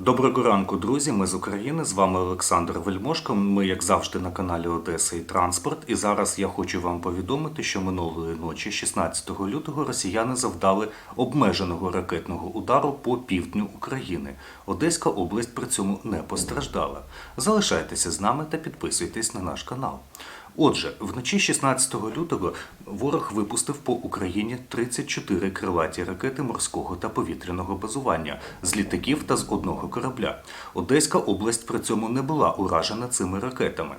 Доброго ранку, друзі. Ми з України. З вами Олександр Вельмошко. Ми, як завжди, на каналі Одеса і Транспорт. І зараз я хочу вам повідомити, що минулої ночі, 16 лютого, росіяни завдали обмеженого ракетного удару по півдню України. Одеська область при цьому не постраждала. Залишайтеся з нами та підписуйтесь на наш канал. Отже, вночі 16 лютого ворог випустив по Україні 34 крилаті ракети морського та повітряного базування з літаків та з одного корабля. Одеська область при цьому не була уражена цими ракетами.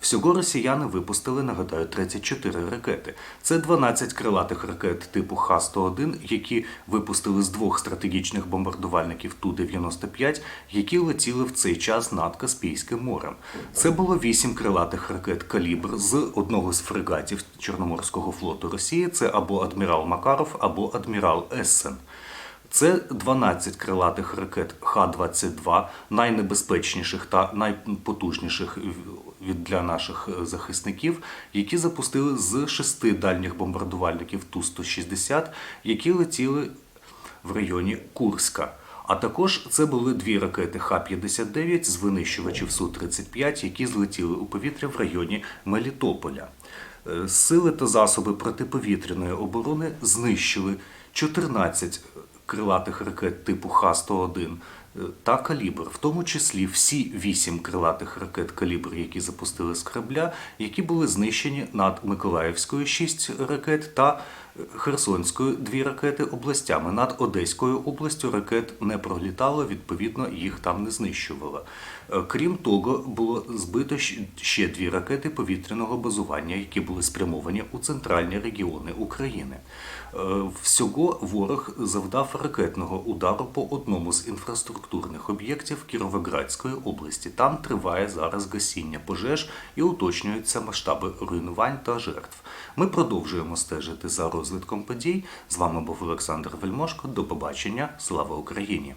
Всього росіяни випустили, нагадаю, 34 ракети. Це 12 крилатих ракет типу Х-101, які випустили з двох стратегічних бомбардувальників Ту-95, які летіли в цей час над Каспійським морем. Це було 8 крилатих ракет «Калібр» з одного з фрегатів Чорноморського флоту Росії. Це або адмірал Макаров, або адмірал Ессен. Це 12 крилатих ракет Х-22, найнебезпечніших та найпотужніших для наших е, захисників, які запустили з шести дальніх бомбардувальників Ту-160, які летіли в районі Курська. А також це були дві ракети Х-59 з винищувачів Су-35, які злетіли у повітря в районі Мелітополя. Е, Сили та засоби протиповітряної оборони знищили 14 крилатих ракет типу Х-101 е, та калібр, в тому числі всі вісім крилатих ракет калібр, які запустили з корабля, які були знищені над Миколаївською 6 ракет та е, Херсонською дві ракети областями. Над Одеською областю ракет не пролітало, відповідно, їх там не знищувало. Е, Крім того, було збито ще дві ракети повітряного базування, які були спрямовані у центральні регіони України. Е, Всього ворог завдав ракетного удару по одному з інфраструктурних об'єктів Кіровоградської області. Там триває зараз гасіння пожеж і уточнюються масштаби руйнувань та жертв. Ми продовжуємо стежити за розвитком подій. З вами був Олександр Вельмошко. До побачення. Слава Україні!